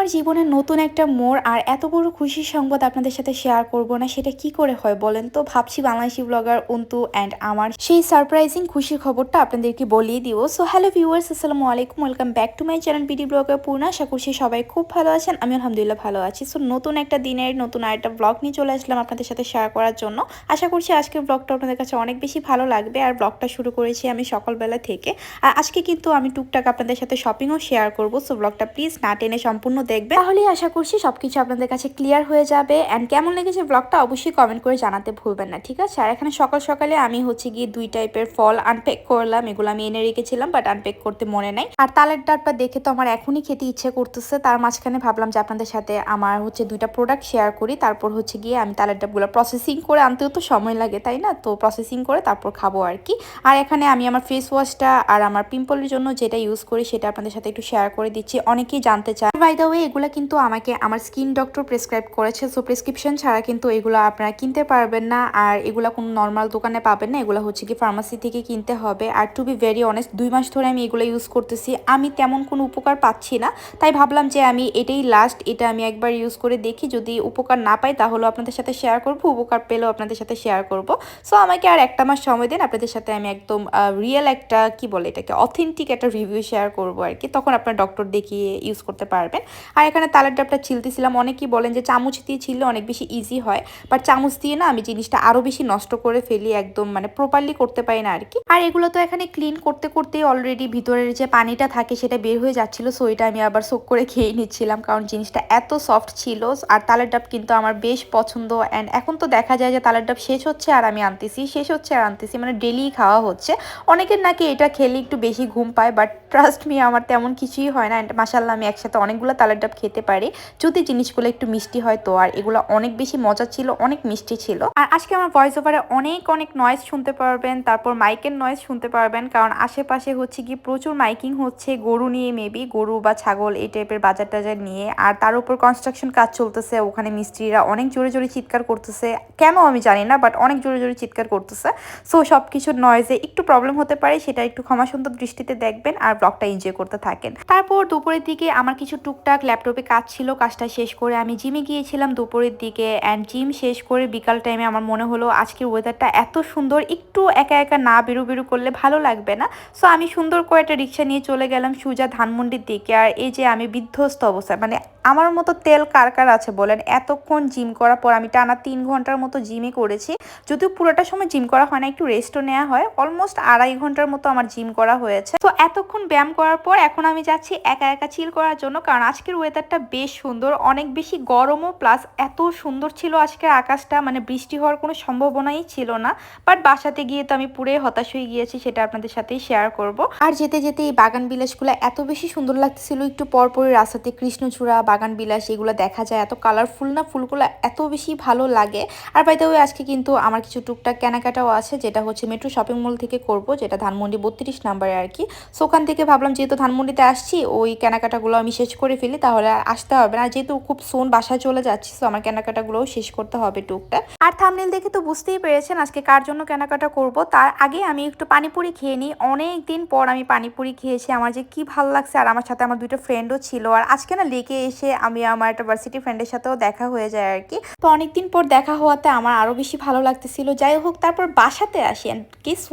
আমার জীবনের নতুন একটা মোড় আর এত বড় খুশির সংবাদ আপনাদের সাথে শেয়ার করব না, সেটা কি করে হয় বলেন তো? ভাবছি বাংলাদেশি ব্লগার অন্তু অ্যান্ড আমার সেই সারপ্রাইজিং খুশির খবরটা আপনাদেরকে বলিয়ে দিব। সো হ্যালো ভিউয়ার্স আসসালামু আলাইকুম welcome back to my channel BD blogger Purna আশা করছি সবাই খুব ভালো আছেন আমি আলহামদুলিল্লাহ ভালো আছি। সো নতুন একটা দিনের, নতুন আর একটা ব্লগ নিয়ে চলে আসলাম আপনাদের সাথে শেয়ার করার জন্য। আশা করছি আজকের ব্লগটা আপনাদের কাছে অনেক বেশি ভালো লাগবে। আর ব্লগটা শুরু করেছি আমি সকালবেলা থেকে। আর আজকে কিন্তু আমি টুকটাক আপনাদের সাথে শপিংও শেয়ার করব। সো ব্লগটা প্লিজ না টেনে সম্পূর্ণ দেখবে। তাহলেই আশা করছি সবকিছু আপনাদের কাছে ক্লিয়ার হয়ে যাবে। অ্যান্ড কেমন লেগেছে ব্লগটা অবশ্যই কমেন্ট করে জানাতে ভুলবেন না, ঠিক আছে? আর এখানে সকাল সকালে আমি হচ্ছে গিয়ে দুই টাইপের ফল আনপ্যাক করলাম। এগুলো আমি এনে রেখেছিলাম বাট আনপ্যাক করতে মনে নাই। আর তালের ডাটটা দেখে তো আমার এখনই খেতে ইচ্ছে করতেছে। তার মাঝখানে ভাবলাম যে আপনাদের সাথে আমার হচ্ছে দুইটা প্রোডাক্ট শেয়ার করি। তারপর হচ্ছে গিয়ে আমি তালের ডাবগুলো প্রসেসিং করে আনতেও তো সময় লাগে, তাই না? তো প্রসেসিং করে তারপর খাব আর কি। আর এখানে আমি আমার ফেস ওয়াশটা আর আমার পিম্পলের জন্য যেটা ইউজ করি, সেটা আপনাদের সাথে একটু শেয়ার করে দিচ্ছি। অনেকেই জানতে চায়। বাই দ্য ওয়ে এগুলো কিন্তু আমাকে, আমার স্কিন ডক্টর প্রেসক্রাইব করেছে সো প্রেসক্রিপশন ছাড়া কিন্তু এগুলো আপনারা কিনতে পারবেন না। আর এগুলো কোনো নর্মাল দোকানে পাবেন না, এগুলো হচ্ছে কি ফার্মাসি থেকে কিনতে হবে। আর টু বি ভেরি অনেস্ট দুই মাস ধরে আমি এগুলো ইউজ করতেছি। আমি তেমন কোনো উপকার পাচ্ছি না, তাই ভাবলাম যে আমি এটাই লাস্ট এটা আমি একবার ইউজ করে দেখি। যদি উপকার না পাই, তাহলে আপনাদের সাথে শেয়ার করব, উপকার পেলেও আপনাদের সাথে শেয়ার করব। সো আমাকে আর একটা মাস সময় দিন, আপনাদের সাথে আমি একদম রিয়েল একটা, কি বলে এটাকে অথেন্টিক একটা রিভিউ শেয়ার করব আর কি। তখন আপনার ডক্টর দেখিয়ে ইউজ করতে পারবেন। আর এখানে তালের ডাবটা ছিলতেছিলাম। অনেকেই বলেন যে চামচ দিয়ে ছিললে অনেক বেশি ইজি হয় বাট চামচ দিয়ে না আমি জিনিসটা আরও বেশি নষ্ট করে ফেলি একদম মানে প্রপারলি করতে পারি না আর কি আর এগুলো তো এখানে ক্লিন করতে করতেই অলরেডি ভিতরের যে পানিটা থাকে সেটা বের হয়ে যাচ্ছিল সো এটা আমি আবার সোক করে খেয়ে নিচ্ছিলাম, কারণ জিনিসটা এত সফট ছিল। আর তালের ডাব কিন্তু আমার বেশ পছন্দ অ্যান্ড এখন তো দেখা যায় যে তালের ডাব শেষ হচ্ছে আর আমি আনতেছি, শেষ হচ্ছে আর আনতেছি মানে ডেলি খাওয়া হচ্ছে। অনেকের নাকি এটা খেলে একটু বেশি ঘুম পায় বাট ট্রাস্ট মি আমার তেমন কিছুই হয় না অ্যান্ড মাসাল্লাহ আমি একসাথে অনেকগুলো তালের ডাব খেতে পারি। যদি জিনিসগুলো একটু মিষ্টি হয় তো, আর এগুলো অনেক বেশি মজা ছিল, অনেক মিষ্টি ছিল। আর আজকে আমার ভয়েস ওভারে অনেক অনেক নয়েজ শুনতে পারবেন, তারপর মাইকের নয়েজ শুনতে পারবেন, কারণ আশেপাশে হচ্ছে কি প্রচুর মাইকিং হচ্ছে, গরু নিয়ে মেবি গরু বা ছাগল এই টাইপের বাজার টাজার নিয়ে, আর তার উপর কনস্ট্রাকশন কাজ চলতেছে, ওখানে মিস্ত্রিরা অনেক জোরে জোরে চিৎকার করতেছে। কেন আমি জানি না বাট অনেক জোরে জোরে চিৎকার করতেছে। সো সব কিছুর নয়েজে একটু প্রবলেম হতে পারে, সেটা একটু ক্ষমা সুন্দর দৃষ্টিতে দেখবেন, আর ব্লগটা এনজয় করতে থাকেন। তারপর দুপুরের দিকে আমার কিছু টুকটাক ল্যাপটপে কাজ ছিল, কাজটা শেষ করে আমি জিমে গিয়েছিলাম দুপুরের দিকে অ্যান্ড জিম শেষ করে বিকাল টাইমে আমার মনে হলো আজকের ওয়েদারটা এত সুন্দর, একটু একা একা না বেরু বেরু করলে ভালো লাগবে না। সো আমি সুন্দর করে একটা রিক্সা নিয়ে চলে গেলাম সুজা ধানমন্ডির দিকে আর এই যে আমি বিধ্বস্ত অবস্থায় মানে আমার মতো তেল কার কার আছে বলেন, এতক্ষণ জিম করার পর আমি টানা তিন ঘণ্টার মতো জিমে করেছি। যদিও পুরোটা সময় জিম করা হয় না, একটু রেস্টও নেওয়া হয় অলমোস্ট আড়াই ঘণ্টার মতো আমার জিম করা হয়েছে। তো এতক্ষণ ব্যায়াম করার পর এখন আমি যাচ্ছি একা একা চিল করার জন্য। কারণ আজকের ওয়েদারটা বেশ সুন্দর, অনেক বেশি গরমও প্লাস এত সুন্দর ছিল আজকের আকাশটা। মানে বৃষ্টি হওয়ার কোনো সম্ভাবনাই ছিল না। বাট বাসাতে গিয়ে তো আমি পুরে হতাশ হয়ে গিয়েছি, সেটা আপনাদের সাথেই শেয়ার করব। আর যেতে যেতে এই বাগান বিলাসগুলো এত বেশি সুন্দর লাগতেছিল, একটু পরপরই রাস্তাতে কৃষ্ণচূড়া, বাগান বিলাস, এগুলো দেখা যায়। এত কালারফুল না, ফুলগুলো এত বেশি ভালো লাগে। আর বাইতে ওই আজকে কিন্তু আমার কিছু টুকটাক কেনাকাটাও আছে, যেটা হচ্ছে মেট্রো শপিং মল থেকে করব, যেটা ধানমন্ডি বত্রিশ নাম্বারে আর কি। সো ওখান থেকে ভাবলাম যেহেতু ধানমন্ডিতে আসছি, ওই কেনাকাটাগুলো আমি শেষ করে ফেলি, তাহলে আসতে হবে না। যেহেতু খুব সোন বাসায় চলে যাচ্ছি তো আমার কেনাকাটাগুলোও শেষ করতে হবে টুকটাক। আর থামনেল দেখে তো বুঝতেই পেরেছেন আজকে কার জন্য কেনাকাটা করব। তার আগে আমি একটু পানিপুরি খেয়ে নিই। অনেক দিন পর আমি পানিপুরি খেয়েছি, আমার যে কি ভালো লাগছে, আর আমার সাথে আমার দুটো ফ্রেন্ডও ছিল। আর আজকে না লেকে এসে আমি আমার একটা ভার্সিটি ফ্রেন্ডের সাথেও দেখা হয়ে যায় আর কি। তো অনেকদিন পর দেখা হওয়াতে আমার আরও বেশি ভালো লাগতেছিল। যাই হোক, তারপর বাসাতে আসি। অ্যান্ড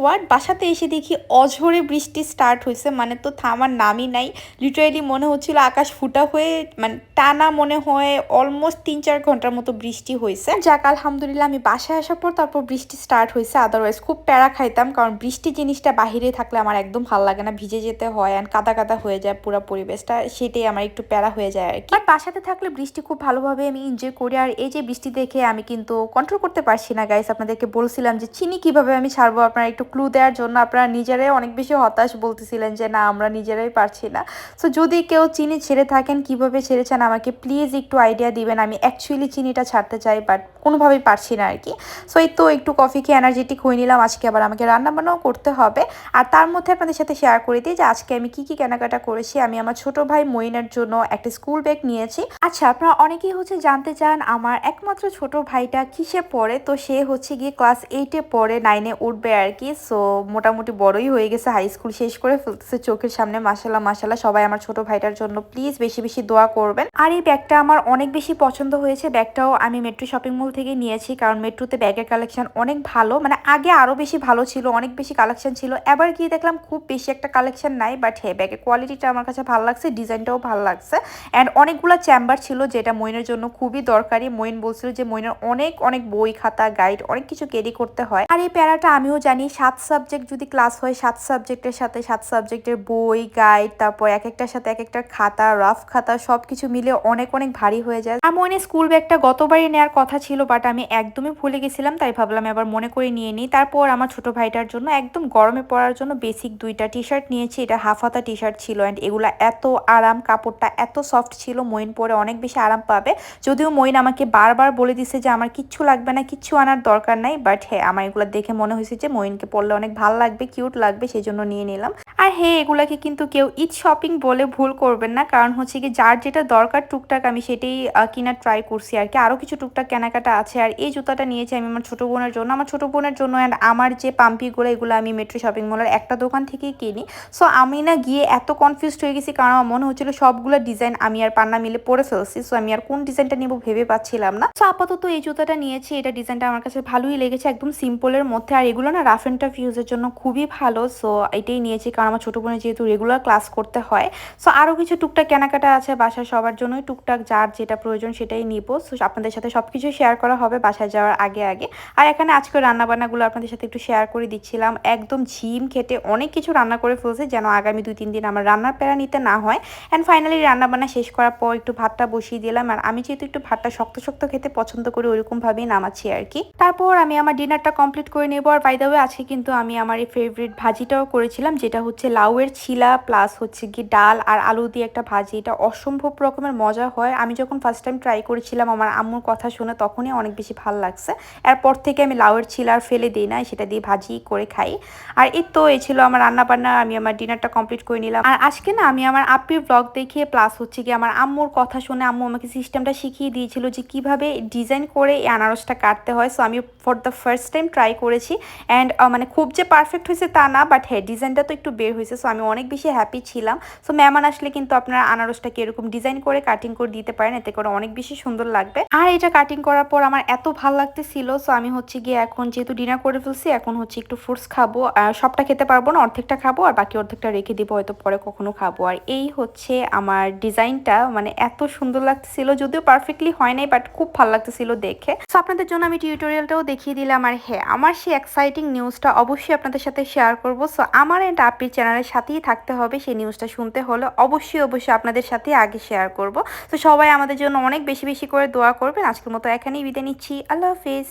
ওয়াট বাসাতে এসে দেখি অঝরে বৃষ্টি স্টার্ট হয়েছে মানে তো থামার নামই নাই। লিটারেলি মনে হচ্ছিল আকাশ ফুটা হয়ে মানে টানা মনে হয় অলমোস্ট তিন চার ঘণ্টার মতো বৃষ্টি হয়েছে। যাক, আলহামদুলিল্লাহ আমি বাসায় আসার পর তারপর বৃষ্টি স্টার্ট হয়েছে। আদারওয়াইজ খুব প্যারা খাইতাম, কারণ বৃষ্টি জিনিসটা বাহিরে থাকলে আমার একদম ভালো লাগে না। ভিজে যেতে হয় অ্যান্ড কাদা কাদা হয়ে যায় পুরো পরিবেশটা, সেটাই আমার একটু প্যারা হয়ে যায় আর কি। আর বাসাতে থাকলে বৃষ্টি খুব ভালোভাবে আমি এনজয় করি। আর এই যে বৃষ্টি দেখে আমি কিন্তু কন্ট্রোল করতে পারছি না গাইস আপনাদেরকে বলছিলাম যে, চিনি কীভাবে আমি ছাড়বো? আপনারা একটু ক্লু দেওয়ার জন্য আপনারা নিজেরাই অনেক বেশি হতাশ বলতেছিলেন যে, না আমরা নিজেরাই পারছি না। সো যদি কেউ চিনি ছেড়ে থাকেন, কীভাবে ছেড়েছেন আমাকে প্লিজ একটু আইডিয়া দিবেন। আমি অ্যাকচুয়ালি চিনিটা ছাড়তে চাই বাট কোনোভাবেই পারছি না আর কি সো এই তো একটু কফি খেয়ে এনার্জেটিক হয়ে নিলাম। আজকে আবার আমাকে রান্না বান্নাও করতে হবে। আর তার মধ্যে আপনাদের সাথে শেয়ার করে দিই যে, আজকে আমি কি কি কেনাকাটা করেছি। আমি আমার ছোট ভাই মইনের জন্য একটা স্কুল ব্যাগ নিয়েছি। আচ্ছা আপনারা অনেকেই হচ্ছে জানতে চান, আমার একমাত্র ছোট ভাইটা কিসে পড়ে? তো সে হচ্ছে গিয়ে ক্লাস এইটে পড়ে নাইনে উঠবে আর কি সো মোটামুটি বড়ই হয়ে গেছে হাই স্কুল শেষ করে ফেলতেছে, চোখ চোখের সামনে মাসাল্লাহ মাসাল্লাহ সবাই আমার ছোট ভাইটার জন্য প্লিজ বেশি বেশি দোয়া করবেন। আর এই ব্যাগটা আমার অনেক বেশি পছন্দ হয়েছে। ব্যাগটাও আমি মেট্রো শপিং মল থেকে নিয়েছি কারণ মেট্রোতে ব্যাগের কালেকশন অনেক ভালো। মানে আগে আরও বেশি ভালো ছিল, অনেক বেশি কালেকশন ছিল। এবার গিয়ে দেখলাম খুব বেশি একটা কালেকশন নাই বাট হ্যাঁ ব্যাগের কোয়ালিটিটা আমার কাছে ভালো লাগছে ডিজাইনটাও ভালো লাগছে। অ্যান্ড অনেকগুলো চেম্বার ছিল যেটা মইনের জন্য খুবই দরকারি। মইন বলছিল যে মইনের অনেক অনেক বই, খাতা গাইড অনেক কিছু ক্যারি করতে হয়। আর এই প্যারাটা আমিও জানি, সাত সাবজেক্ট যদি ক্লাস হয়, সাত সাবজেক্টের সাথে, সাত সাবজেক্টের বই গাইড তারপর এক একটার সাথে এক একটা খাতা রাফ খাতা সব কিছু মিলে অনেক অনেক ভারী হয়ে যায়। আমি মনে স্কুল ব্যাগটা গতবারই নেওয়ার কথা ছিল বাট আমি একদমই ভুলে গেছিলাম, তাই ভাবলাম এবার মনে করে নিয়ে নিই। তারপর আমার ছোট ভাইটার জন্য একদম গরমে পড়ার জন্য বেসিক দুইটা টি শার্ট নিয়েছি, এটা হাফ হাতা টি শার্ট ছিল অ্যান্ড এগুলা এত আরাম, কাপড়টা এত সফট ছিল, মইন পরে অনেক বেশি আরাম পাবে। যদিও মইন আমাকে বারবার বলে দিছে যে আমার কিচ্ছু লাগবে না, কিচ্ছু আনার দরকার নাই বাট হ্যাঁ আমার এগুলো দেখে মনে হয়েছে যে মইনকে পরলে অনেক ভালো লাগবে কিউট লাগবে, সেই জন্য নিয়ে নিলাম। আর হ্যাঁ এগুলাকে কিন্তু কেউ ঈদ শপিং বলে ভুল করবেন না। কারণ হচ্ছে কি যার যেটা দরকার টুকটাক আমি সেটাই কেনার ট্রাই করছি আর কি। আরও কিছু টুকটাক কেনাকাটা আছে আর এই জুতাটা নিয়েছি আমি আমার ছোটো বোনের জন্য। আমার ছোটো বোনের জন্য অ্যান্ড আমার যে পাম্পিগুলো, এগুলো আমি মেট্রো শপিং মলের একটা দোকান থেকেই কিনি। সো আমি না গিয়ে এত কনফিউজড হয়ে গেছি কারণ আমার মনে হচ্ছিল সবগুলো ডিজাইন আমি আর পান্না মিলে পরে ফেলছি। সো আমি আর কোন ডিজাইনটা নিব ভেবে পাচ্ছিলাম না। সো আপাতত এই জুতাটা নিয়েছি। এটা ডিজাইনটা আমার কাছে ভালোই লেগেছে, একদম সিম্পলের মধ্যে। আর এগুলো না রাফ অ্যান্ড টাফ ইউজের জন্য খুবই ভালো। সো এটাই নিয়েছি কারণ আমার ছোটো বোনের যেহেতু রেগুলার ক্লাস করতে হয় সো আরও কিছু টুকটাক কেনাকাটা আছে বাসায় সবার জন্যই, টুকটাক যার যেটা প্রয়োজন সেটাই নিব। সো আপনাদের সাথে সব কিছু শেয়ার করা হবে বাসায় যাওয়ার আগে আগে। আর এখানে আজকে রান্নাবান্নাগুলো আপনাদের সাথে একটু শেয়ার করে দিচ্ছিলাম। একদম ঝিম খেটে অনেক কিছু রান্না করে ফেলছে যেন আগামী দুই তিন দিন আমার রান্নার প্যারা নিতে না হয়। অ্যান্ড ফাইনালি রান্নাবান্না শেষ করার পর একটু ভাতটা বসিয়ে দিলাম। আর আমি যেহেতু একটু ভাতটা শক্ত শক্ত খেতে পছন্দ করি, ওইরকমভাবেই নামাচ্ছি আর কি। তারপর আমি আমার ডিনারটা কমপ্লিট করে নেব। আর বাই দ্য ওয়ে আজকে কিন্তু আমি আমার এই ফেভারিট ভাজিটাও করেছিলাম, যেটা হচ্ছে লাউয়ের ছিলা প্লাস হচ্ছে কি ডাল আর আলু দিয়ে একটা ভাজি, এটা অসম্ভব রকমের মজা হয়। আমি যখন ফার্স্ট টাইম ট্রাই করেছিলাম, আমার আম্মুর কথা শুনে তখনই অনেক বেশি ভালো লাগছে। এরপর থেকে আমি লাউয়ের ছিলা আর ফেলে দিই না সেটা দিয়ে ভাজি করে খাই। আর এই তো, এই ছিল আমার রান্না বান্না আমি আমার ডিনারটা কমপ্লিট করে নিলাম। আর আজকে না, আমি আমার আপ্পির ব্লগ দেখিয়ে প্লাস হচ্ছে কি আমার আম্মুর কথা শুনে আম্মু আমাকে সিস্টেমটা শিখিয়ে দিয়েছিল যে কীভাবে ডিজাইন করে এই আনারসটা কাটতে হয়। সো আমি for the first time try করেছি। অ্যান্ড মানে খুব যে পারফেক্ট হয়েছে তা না বাট হ্যাঁ ডিজাইনটা তো একটু বের হয়েছে। সো আমি অনেক বেশি হ্যাপি ছিলাম। সো মেহমান আসলে কিন্তু আপনারা আনারসটাকে এরকম ডিজাইন করে কাটিং করে দিতে পারেন? এতে করে অনেক বেশি সুন্দর লাগবে। আর এটা কাটিং করার পর আমার এত ভালো লাগতেছিল সো আমি হচ্ছে গিয়ে এখন যেহেতু ডিনার করে ফেলছি, এখন হচ্ছে একটু ফ্রুটস খাব। সবটা খেতে পারব না, অর্ধেকটা খাব আর বাকি অর্ধেকটা রেখে দিব, হয়তো পরে কখনো খাব। আর এই হচ্ছে আমার ডিজাইনটা মানে এত সুন্দর লাগতেছিল, যদিও পারফেক্টলি হয় নাই বাট খুব ভালো লাগতেছিল দেখে। সো আপনাদের জন্য আমি টিউটোরিয়ালটাও দেখিয়ে দিলাম। আর হ্যাঁ আমার সেই এক্সাইটিং নিউজটা অবশ্যই আপনাদের সাথে শেয়ার করব। সো আমার এন্ড আপির চ্যানেলের সাথেই থাকতে হবে, সেই নিউজটা শুনতে হলে অবশ্যই অবশ্যই আপনাদের সাথে আগে শেয়ার করব। তো সবাই আমাদের জন্য অনেক বেশি বেশি করে দোয়া করবেন। আজকের মতো এখানেই বিদায় নিচ্ছি। আল্লাহ হাফিজ।